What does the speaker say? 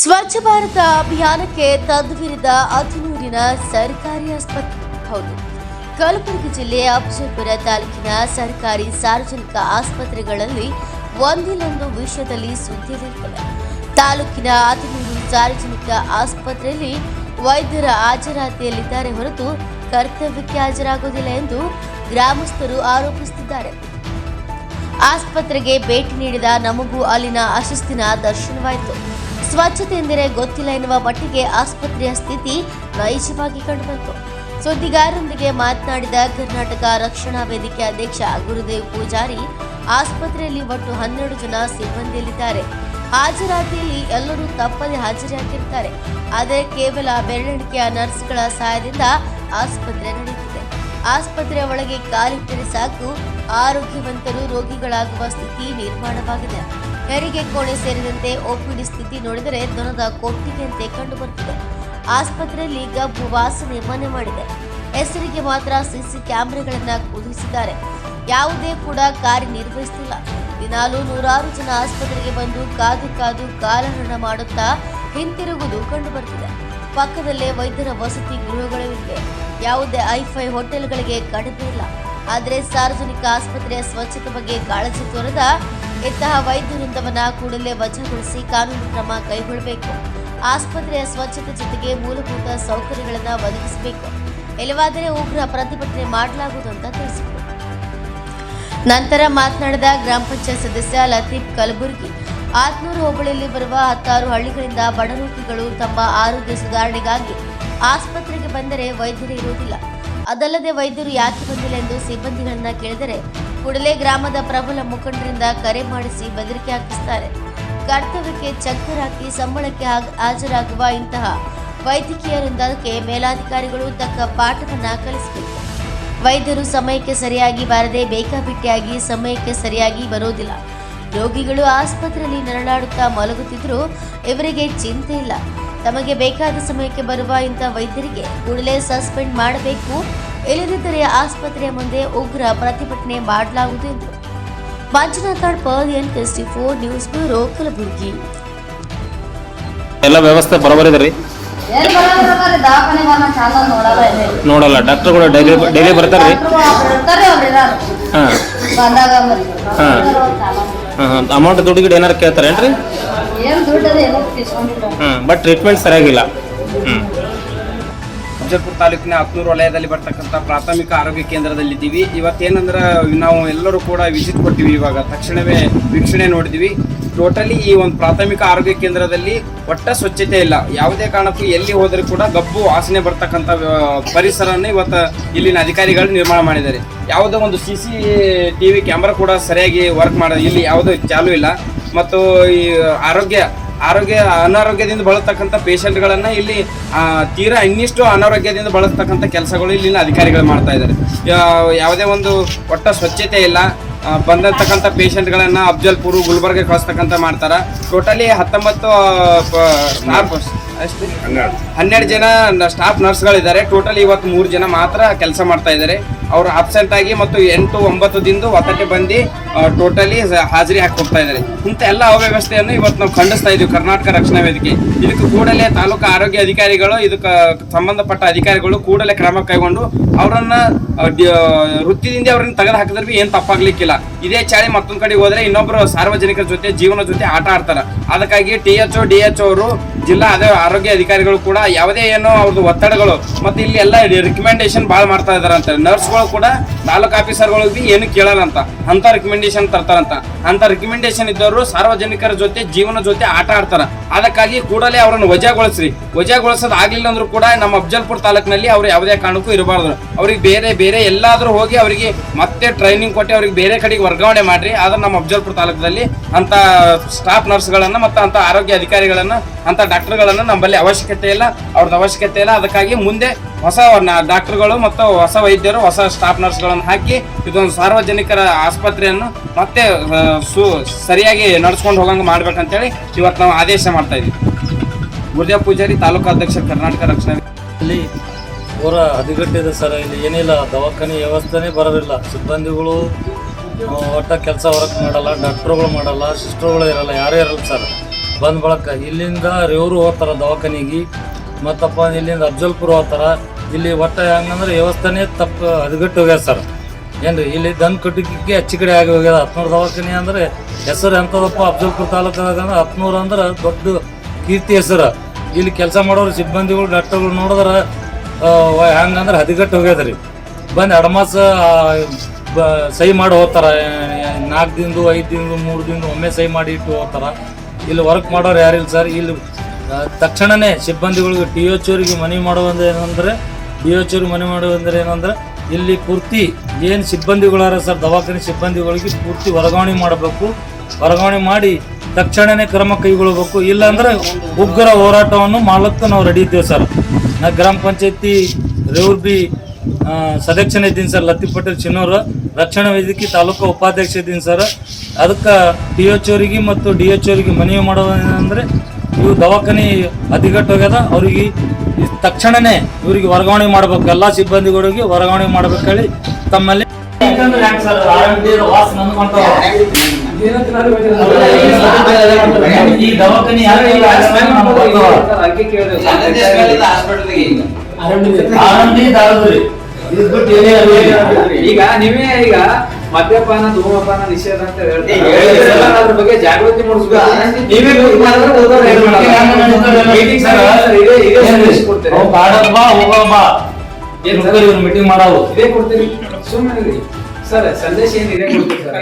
ಸ್ವಚ್ಛ ಭಾರತ ಅಭಿಯಾನಕ್ಕೆ ತದ್ವಿರಿದ ಅತಿನೂರಿನ ಸರ್ಕಾರಿ ಆಸ್ಪತ್ರೆ. ಹೌದು. ಕಲಬುರಗಿ ಜಿಲ್ಲೆ ಅಫಜಲ್ಪುರ ತಾಲೂಕಿನ ಸರ್ಕಾರಿ ಸಾರ್ವಜನಿಕ ಆಸ್ಪತ್ರೆಗಳಲ್ಲಿ ಒಂದಿಲ್ಲೊಂದು ವಿಷಯದಲ್ಲಿ ಸುದ್ದಿಯಲ್ಲಿರ್ತವೆ ತಾಲೂಕಿನ ಅತಿನೂರು ಸಾರ್ವಜನಿಕ ಆಸ್ಪತ್ರೆಯಲ್ಲಿ ವೈದ್ಯರ ಹಾಜರಾತಿಯಲ್ಲಿದ್ದಾರೆ ಹೊರತು ಕರ್ತವ್ಯಕ್ಕೆ ಹಾಜರಾಗುವುದಿಲ್ಲ ಎಂದು ಗ್ರಾಮಸ್ಥರು ಆರೋಪಿಸುತ್ತಿದ್ದಾರೆ. ಆಸ್ಪತ್ರೆಗೆ ಭೇಟಿ ನೀಡಿದ ನಮಗೂ ಅಲ್ಲಿನ ಅಶಿಸ್ತಿನ ದರ್ಶನವಾಯಿತು. ಸ್ವಚ್ಛತೆ ಎಂದರೆ ಗೊತ್ತಿಲ್ಲ ಎನ್ನುವ ಮಟ್ಟಿಗೆ ಆಸ್ಪತ್ರೆಯ ಸ್ಥಿತಿ ನೈಜವಾಗಿ ಕಂಡುಬಂತು. ಸುದ್ದಿಗಾರರೊಂದಿಗೆ ಮಾತನಾಡಿದ ಕರ್ನಾಟಕ ರಕ್ಷಣಾ ವೇದಿಕೆ ಅಧ್ಯಕ್ಷ ಗುರುದೇವ್ ಪೂಜಾರಿ, ಆಸ್ಪತ್ರೆಯಲ್ಲಿ ಒಟ್ಟು ಹನ್ನೆರಡು ಜನ ಸಿಬ್ಬಂದಿಯಲ್ಲಿದ್ದಾರೆ. ಹಾಜರಾತಿಯಲ್ಲಿ ಎಲ್ಲರೂ ತಪ್ಪದೆ ಹಾಜರಾಗಿರ್ತಾರೆ ಆದರೆ ಕೇವಲ ಬೆರಳೆಣಿಕೆಯ ನರ್ಸ್ಗಳ ಸಹಾಯದಿಂದ ಆಸ್ಪತ್ರೆ ಆಸ್ಪತ್ರೆಯ ಒಳಗೆ ಕಾಲಿಟ್ಟರೆ ಸಾಕು. ಆರೋಗ್ಯವಂತರು ರೋಗಿಗಳಾಗುವ ಸ್ಥಿತಿ ನಿರ್ಮಾಣವಾಗಿದೆ. ಹೆರಿಗೆ ಕೋಣೆ ಸೇರಿದಂತೆ ಒಪಿಡಿ ಸ್ಥಿತಿ ನೋಡಿದರೆ ದನದ ಕೊಟ್ಟಿಗೆಯಂತೆ ಕಂಡುಬರುತ್ತಿದೆ. ಆಸ್ಪತ್ರೆಯಲ್ಲಿ ಗಬ್ಬು ವಾಸನೆ ಮನೆ ಮಾಡಿದೆ. ಹೆಸರಿಗೆ ಮಾತ್ರ ಸಿಸಿ ಕ್ಯಾಮೆರಾಗಳನ್ನ ಕುದಿಸಿದ್ದಾರೆ ಯಾವುದೇ ಕೂಡ ಕಾರ್ಯನಿರ್ವಹಿಸುತ್ತಿಲ್ಲ. ದಿನಾಲೂ ನೂರಾರು ಜನ ಆಸ್ಪತ್ರೆಗೆ ಬಂದು ಕಾದು ಕಾದು ಕಾಲಹರಣ ಮಾಡುತ್ತಾ ಹಿಂತಿರುಗುವುದು ಕಂಡುಬರುತ್ತಿದೆ. ಪಕ್ಕದಲ್ಲೇ ವೈದ್ಯರ ವಸತಿ ಗೃಹಗಳು ಇವೆ. ಯಾವುದೇ ಐಫೈ ಹೋಟೆಲ್ಗಳಿಗೆ ಕಡಿಮೆ ಇಲ್ಲ. ಆದರೆ ಸಾರ್ವಜನಿಕ ಆಸ್ಪತ್ರೆಯ ಸ್ವಚ್ಛತೆ ಬಗ್ಗೆ ಕಾಳಜಿ ತೋರದ ಇಂತಹ ವೈದ್ಯ ವೃಂದವನ್ನ ಕೂಡಲೇ ವಜಾಗೊಳಿಸಿ ಕಾನೂನು ಕ್ರಮ ಕೈಗೊಳ್ಳಬೇಕು. ಆಸ್ಪತ್ರೆಯ ಸ್ವಚ್ಛತೆ ಜೊತೆಗೆ ಮೂಲಭೂತ ಸೌಕರ್ಯಗಳನ್ನು ಒದಗಿಸಬೇಕು. ಇಲ್ಲವಾದರೆ ಉಗ್ರ ಪ್ರತಿಭಟನೆ ಮಾಡಲಾಗುವುದು ಅಂತ ತಿಳಿಸಿದರು. ನಂತರ ಮಾತನಾಡಿದ ಗ್ರಾಮ ಪಂಚಾಯತ್ ಸದಸ್ಯ ಲತೀಫ್ ಕಲಬುರ್ಗಿ ಆತ್ನೂರು ಹೋಬಳಿಯಲ್ಲಿ ಬರುವ ಹತ್ತಾರು ಹಳ್ಳಿಗಳಿಂದ ಬಡ ರೋಗಿಗಳು ತಮ್ಮ ಆರೋಗ್ಯ ಸುಧಾರಣೆಗಾಗಿ ಆಸ್ಪತ್ರೆಗೆ ಬಂದರೆ ವೈದ್ಯರು ಇರುವುದಿಲ್ಲ. ಅದಲ್ಲದೆ ವೈದ್ಯರು ಯಾಕೆ ಬಂದಿಲ್ಲ ಎಂದು ಸಿಬ್ಬಂದಿಗಳನ್ನ ಕೇಳಿದರೆ, ಕೂಡಲೇ ಗ್ರಾಮದ ಪ್ರಬಲ ಮುಖಂಡರಿಂದ ಕರೆ ಮಾಡಿಸಿ ಬೆದರಿಕೆ ಹಾಕಿಸುತ್ತಾರೆ ಕರ್ತವ್ಯಕ್ಕೆ ಚಕ್ಕರ್ ಹಾಕಿ ಸಂಬಳಕ್ಕೆ ಹಾಜರಾಗುವ ಇಂತಹ ವೈದ್ಯಕೀಯ ವೃಂದಕ್ಕೆ ಮೇಲಾಧಿಕಾರಿಗಳು ತಕ್ಕ ಪಾಠವನ್ನ ಕಲಿಸಬೇಕು. ವೈದ್ಯರು ಸಮಯಕ್ಕೆ ಸರಿಯಾಗಿ ಬಾರದೆ ಬೇಕಾಬಿಟ್ಟಿಯಾಗಿ ಸಮಯಕ್ಕೆ ಸರಿಯಾಗಿ ಬರೋದಿಲ್ಲ ರೋಗಿಗಳು ಆಸ್ಪತ್ರೆಯಲ್ಲಿ ನರಳಾಡುತ್ತಾ ಮಲಗುತ್ತಿದ್ರೂ ಇವರಿಗೆ ಚಿಂತೆ ಇಲ್ಲ. ತಮಗೆ ಬೇಕಾದ ಸಮಯಕ್ಕೆ ಬರುವ ಇಂಥ ವೈದ್ಯರಿಗೆ ಕೂಡಲೇ ಸಸ್ಪೆಂಡ್ ಮಾಡಬೇಕು. ಇಲ್ಲದಿದ್ದರೆ ಆಸ್ಪತ್ರೆಯ ಮುಂದೆ ಉಗ್ರ ಪ್ರತಿಭಟನೆ ಮಾಡಲಾಗುವುದು ಎಂದರು. Manjunath ಪರ್ಯನ್ N twenty four news bureau Kalaburagi. ಎಲ್ಲ ವ್ಯವಸ್ಥೆ ಬರೋಬರಿದೆ ರೀ? ನೋಡಲ್ಲ ನೋಡಲ್ಲ. ಡಾಕ್ಟರ್ಗಳು ಡೈಲಿ ಡೈಲಿ ಬರ್ತಾರೆ ರೀ? ಡಾಕ್ಟ್ರು ಹಾಂ. ಹಾಂ. ಹಾಂ ಅಮೌಂಟ್ ದುಡ್ಡು ಗಿಡ ಏನಾರು? ಕೇಳ್ತಾರೇನು ರೀ ದುಡ್ಡು ಅದ ಎಲ್ಲ ಕಿಸ್ಕೊಂಡಿಲ್ಲ ಹಾಂ ಬಟ್ ಟ್ರೀಟ್ಮೆಂಟ್ ಸರಿಯಾಗಿಲ್ಲ. ಹ್ಞೂ ಅಫಜಲ್ಪುರ ತಾಲೂಕಿನ ಹತ್ನೂರು ವಲಯದಲ್ಲಿ ಬರ್ತಕ್ಕಂಥ ಪ್ರಾಥಮಿಕ ಆರೋಗ್ಯ ಕೇಂದ್ರದಲ್ಲಿದ್ದೀವಿ. ಇವತ್ತೇನಂದ್ರೆ ನಾವು ಎಲ್ಲರೂ ಕೂಡ ವಿಸಿಟ್ ಕೊಡ್ತೀವಿ ಇವಾಗ. ತಕ್ಷಣವೇ ವೀಕ್ಷಣೆ ನೋಡಿದ್ವಿ ಟೋಟಲಿ ಈ ಒಂದು ಪ್ರಾಥಮಿಕ ಆರೋಗ್ಯ ಕೇಂದ್ರದಲ್ಲಿ ಒಟ್ಟ ಸ್ವಚ್ಛತೆ ಇಲ್ಲ. ಯಾವುದೇ ಕಾರಣಕ್ಕೂ ಎಲ್ಲಿ ಹೋದರೂ ಕೂಡ ಗಬ್ಬು ವಾಸನೆ ಬರ್ತಕ್ಕಂಥ ಪರಿಸರವನ್ನು ಇವತ್ತು ಇಲ್ಲಿನ ಅಧಿಕಾರಿಗಳು ನಿರ್ಮಾಣ ಮಾಡಿದ್ದಾರೆ. ಯಾವುದೋ ಒಂದು C C T V camera ಕೂಡ ಸರಿಯಾಗಿ ವರ್ಕ್ ಮಾಡೋದು ಇಲ್ಲಿ ಯಾವುದೂ ಚಾಲೂ ಇಲ್ಲ. ಮತ್ತು ಈ ಆರೋಗ್ಯ ಆರೋಗ್ಯ, ಅನಾರೋಗ್ಯದಿಂದ ಬಳಸ್ತಕ್ಕಂಥ ಪೇಷಂಟ್ಗಳನ್ನ ಇಲ್ಲಿ ತೀರಾ ಇನ್ನಿಷ್ಟು ಅನಾರೋಗ್ಯದಿಂದ ಬಳಸ್ತಕ್ಕಂಥ ಕೆಲಸಗಳು ಇಲ್ಲಿನ ಅಧಿಕಾರಿಗಳು ಮಾಡ್ತಾ ಇದ್ದಾರೆ. ಯಾವುದೇ ಒಂದು ಒಟ್ಟ ಸ್ವಚ್ಛತೆ ಇಲ್ಲ. ಬಂದಿರ್ತಕ್ಕಂಥ ಪೇಷಂಟ್ಗಳನ್ನು ಅಫ್ಜಲ್ಪುರ್ ಗುಲ್ಬರ್ಗೆ ಕಳಿಸ್ತಕ್ಕಂಥ ಮಾಡ್ತಾರ. ಟೋಟಲಿ ಹತ್ತೊಂಬತ್ತು ಹನ್ನೆರಡು. ಜನ ಸ್ಟಾಫ್ ನರ್ಸ್ಗಳಿದ್ದಾರೆ. ಟೋಟಲ್ ಇವತ್ತು ಮೂರು ಜನ ಮಾತ್ರ ಕೆಲಸ ಮಾಡ್ತಾ ಇದ್ದಾರೆ. ಅವರು ಅಬ್ಸೆಂಟ್ ಆಗಿ ಮತ್ತು ಎಂಟು ಒಂಬತ್ತು ದಿನ ಒತ್ತಟೆ ಬಂದು ಟೋಟಲಿ ಹಾಜರಿ ಹಾಕಿ ಹೋಗ್ತಾ ಇದ್ದಾರೆ. ಇಂಥ ಎಲ್ಲ ಅವ್ಯವಸ್ಥೆಯನ್ನು ಇವತ್ತು ನಾವು ಖಂಡಿಸ್ತಾ ಇದ್ದೀವಿ ಕರ್ನಾಟಕ ರಕ್ಷಣಾ ವೇದಿಕೆ. ಇದಕ್ಕೆ ಕೂಡಲೇ ತಾಲೂಕು ಆರೋಗ್ಯ ಅಧಿಕಾರಿಗಳು ಇದಕ್ಕೆ ಸಂಬಂಧಪಟ್ಟ ಅಧಿಕಾರಿಗಳು ಕೂಡಲೇ ಕ್ರಮ ಕೈಗೊಂಡು ಅವರನ್ನ ವೃತ್ತಿಯಿಂದ ವೃತ್ತಿದಿಂದ ಅವ್ರನ್ನ ತೆಗೆದು ಹಾಕಿದ್ರೆ ಏನು ಏನ್ ತಪ್ಪಾಗ್ಲಿಕ್ಕಿಲ್ಲ. ಇದೇ ಚಾಳಿ ಮತ್ತೊಂದು ಕಡೆ ಹೋದ್ರೆ ಇನ್ನೊಬ್ರು ಸಾರ್ವಜನಿಕರ ಜೊತೆ ಜೀವನ ಜೊತೆ ಆಟ ಆಡ್ತಾರೆ. ಅದಕ್ಕಾಗಿ T H O D H ಅವರು ಜಿಲ್ಲಾ ಅದೇ ಆರೋಗ್ಯ ಅಧಿಕಾರಿಗಳು ಕೂಡ ಯಾವುದೇ ಏನೋ ಅವ್ರದ್ದು ಒತ್ತಡಗಳು, ಮತ್ತೆ ಇಲ್ಲಿ ಎಲ್ಲ ರಿಕಮೆಂಡೇಶನ್ ಭಾಳ ಮಾಡ್ತಾ ಇದಾರೆ ಅಂತ ನರ್ಸ್ಗಳು ಕೂಡ ನಾಲ್ಕು ಆಫೀಸರ್ಗಳು ಏನು ಕೇಳಲ್ಲ ಅಂತ. ಅಂತ ರಿಕಮೆಂಡೇಶನ್ ತರ್ತಾರಂತ ಅಂತ. ರಿಕಮೆಂಡೇಶನ್ ಇದ್ದವರು ಸಾರ್ವಜನಿಕರ ಜೊತೆ, ಜೀವನ ಜೊತೆ ಆಟ ಆಡ್ತಾರ. ಅದಕ್ಕಾಗಿ ಕೂಡಲೇ ಅವರನ್ನು ವಜಾಗೊಳಿಸ್ರಿ. ವಜಾಗೊಳಿಸೋದು ಆಗಲಿಲ್ಲ ಅಂದ್ರೂ ಕೂಡ ನಮ್ಮ ಅಫಜಲ್ಪುರ ತಾಲೂಕಿನಲ್ಲಿ ಅವ್ರು ಯಾವುದೇ ಕಾರಣಕ್ಕೂ ಇರಬಾರ್ದು. ಅವ್ರಿಗೆ ಬೇರೆ ಬೇರೆ ಎಲ್ಲಾದರೂ ಹೋಗಿ ಅವರಿಗೆ ಮತ್ತೆ ಟ್ರೈನಿಂಗ್ ಕೊಟ್ಟು ಅವ್ರಿಗೆ ಬೇರೆ ಕಡೆಗೆ ವರ್ಗಾವಣೆ ಮಾಡ್ರಿ. ಆದ್ರೆ ನಮ್ಮ ಅಫಜಲ್ಪುರ ತಾಲೂಕಿನಲ್ಲಿ ಅಂತ ಸ್ಟಾಫ್ ನರ್ಸ್ಗಳನ್ನ ಮತ್ತು ಅಂತ ಆರೋಗ್ಯ ಅಧಿಕಾರಿಗಳನ್ನ, ಅಂತ ಡಾಕ್ಟರ್ಗಳನ್ನ ನಮ್ಮಲ್ಲಿ ಅವಶ್ಯಕತೆ ಇಲ್ಲ, ಅವ್ರದ್ದು ಅವಶ್ಯಕತೆ ಇಲ್ಲ. ಅದಕ್ಕಾಗಿ ಮುಂದೆ ಹೊಸ ಡಾಕ್ಟರ್ಗಳು ಮತ್ತು ಹೊಸ ವೈದ್ಯರು, ಹೊಸ ಸ್ಟಾಫ್ ನರ್ಸ್ಗಳನ್ನು ಹಾಕಿ ಇದೊಂದು ಸಾರ್ವಜನಿಕರ ಆಸ್ಪತ್ರೆಯನ್ನು ಮತ್ತೆ ಸು, ಸರಿಯಾಗಿ ನಡ್ಸ್ಕೊಂಡು ಹೋಗಂಗೆ ಮಾಡ್ಬೇಕಂತೇಳಿ ಇವತ್ತು ನಾವು ಆದೇಶ ಮಾಡ್ತಾ ಇದ್ದೀವಿ. ಗುರುದೇವ್ ಪೂಜಾರಿ, ತಾಲೂಕು ಅಧ್ಯಕ್ಷ ಕರ್ನಾಟಕ ರಕ್ಷಣಾ ಇಲ್ಲಿ ಪೂರ ಹದಿಗಟ್ಟಿದೆ ಸರ್. ಇಲ್ಲಿ ಏನಿಲ್ಲ, ದವಾಖಾನೆ ವ್ಯವಸ್ಥೆನೇ ಬರೋದಿಲ್ಲ. ಸಿಬ್ಬಂದಿಗಳು ಒಟ್ಟ ಕೆಲಸ ವರ್ಕ್ ಮಾಡಲ್ಲ, ಡಾಕ್ಟ್ರುಗಳು ಮಾಡಲ್ಲ, ಸಿಸ್ಟರ್ಗಳು ಇರಲ್ಲ, ಯಾರೇ ಇರಲ್ಲ ಸರ್. ಬಂದ ಬಳಕ. ಇಲ್ಲಿಂದ ರೇವರು ಹೋಗ್ತಾರ ದವಾಖಾನಿಗೆ. ಮತ್ತಪ್ಪ ಇಲ್ಲಿಂದ ಅಫ್ಜಲ್ಪುರ ಹೋಗ್ತಾರ. ಇಲ್ಲಿ ಒಟ್ಟ ಹೆಂಗಂದ್ರೆ ವ್ಯವಸ್ಥೆನೇ ತಪ್ಪು, ಹದಗೆಟ್ಟು ಹೋಗ್ಯದ ಸರ್. ಏನ್ರಿ, ಇಲ್ಲಿ ದನ್ ಕಟ್ಟಿಗೆ ಹೆಚ್ಚು ಕಡೆ ಆಗಿ ಹೋಗ್ಯದ ಹತ್ನೂರು ದವಾಖಾನೆ ಅಂದ್ರೆ ಹೆಸರು ಎಂಥದಪ್ಪ ಅಫ್ಜಲ್ಪುರ ತಾಲೂಕದಾಗ ಅಂದ್ರೆ ಹತ್ನೂರು ಅಂದ್ರೆ ದೊಡ್ಡ ಕೀರ್ತಿ ಹೆಸರು. ಇಲ್ಲಿ ಕೆಲಸ ಮಾಡೋರು ಸಿಬ್ಬಂದಿಗಳು, ಡಾಕ್ಟರ್ಗಳು ನೋಡಿದ್ರೆ ಹೆಂಗಂದ್ರೆ ಹದಿಗಟ್ಟು ಹೋಗ್ಯದ್ರಿ. ಬಂದು ಅಡ್ಮಾಸ ಸಹಿ ಮಾಡಿ ಹೋಗ್ತಾರ. ನಾಲ್ಕು ದಿನದ, ಐದು ದಿನದ, ಮೂರು ದಿನದ ಒಮ್ಮೆ ಸಹಿ ಮಾಡಿ ಇಟ್ಟು ಹೋಗ್ತಾರ. ಇಲ್ಲಿ ವರ್ಕ್ ಮಾಡೋರು ಯಾರಿಲ್ಲ ಸರ್ ಇಲ್ಲಿ ತಕ್ಷಣನೇ ಸಿಬ್ಬಂದಿಗಳಿಗೆ ಟಿ ಎಚ್ ಅವರಿಗೆ ಮನವಿ ಮಾಡುವಂದ್ರೆ ಏನಂದ್ರೆ ಡಿ ಎಚ್ ಅವ್ರಿಗೆ ಮನವಿ ಮಾಡುವಂದ್ರೆ ಏನಂದ್ರೆ, ಇಲ್ಲಿ ಪೂರ್ತಿ ಏನು ಸಿಬ್ಬಂದಿಗಳಾರ ಸರ್ ದವಾಖಾನೆ ಸಿಬ್ಬಂದಿಗಳಿಗೆ ಪೂರ್ತಿ ವರ್ಗಾವಣೆ ಮಾಡಬೇಕು. ವರ್ಗಾವಣೆ ಮಾಡಿ ತಕ್ಷಣನೇ ಕ್ರಮ ಕೈಗೊಳ್ಳಬೇಕು ಇಲ್ಲಾಂದ್ರೆ ಉಗ್ರ ಹೋರಾಟವನ್ನು ಮಾಡಲಿಕ್ಕೆ ನಾವು ರೆಡಿ ಇದ್ದೇವೆ ಸರ್ ನಾ ಗ್ರಾಮ ಪಂಚಾಯತಿ ರೇವ್ಬಿ ಆ, ಸದಸ್ಯನ ಇದ್ದೀನಿ ಸರ್ ಲತ್ತಿ ಪಟೇಲ್ ಚಿನ್ನೋರು ರಕ್ಷಣಾ ವೇದಿಕೆ ತಾಲೂಕು ಉಪಾಧ್ಯಕ್ಷ ಇದ್ದೀನಿ ಸರ್. ಅದಕ್ಕೆ ಡಿ ಎಚ್ ಅವರಿಗೆ ಮತ್ತು ಡಿ ಎಚ್ ಅವರಿಗೆ ಮನವಿ ಮಾಡೋದೇನೆಂದ್ರೆ ಇವು ದವಾಖಾನೆ ಹೋಗ್ಯದ ಅವ್ರಿಗೆ ತಕ್ಷಣನೇ ಇವರಿಗೆ ವರ್ಗಾವಣೆ ಮಾಡ್ಬೇಕು ಎಲ್ಲ ಸಿಬ್ಬಂದಿಗಳಿಗೆ ವರ್ಗಾವಣೆ ಮಾಡ್ಬೇಕು ಹೇಳಿ ತಮ್ಮಲ್ಲಿ. ಈ ದವಾಖಾನೆ ಬಿಟ್ಟು ಏನೇ. ಈಗ ನೀವೇ ಈಗ ಮದ್ಯಪಾನ ಧೂಮಪಾನ ನಿಷೇಧ ಅಂತ ಹೇಳ್ತೀವಿ. ಅದ್ರ ಬಗ್ಗೆ ಜಾಗೃತಿ ಮೂಡಿಸ್ಬೇಕು? ಮೀಟಿಂಗ್ ಮಾಡಾವು ಇದೇ ಕೊಡ್ತೀರಿ. ಸುಮ್ಮನೆ ಸರ್ ಸಂದೇಶ ಏನಿದೆ ಇದೇ ಕೊಡ್ತೀರಿ ಸರ್?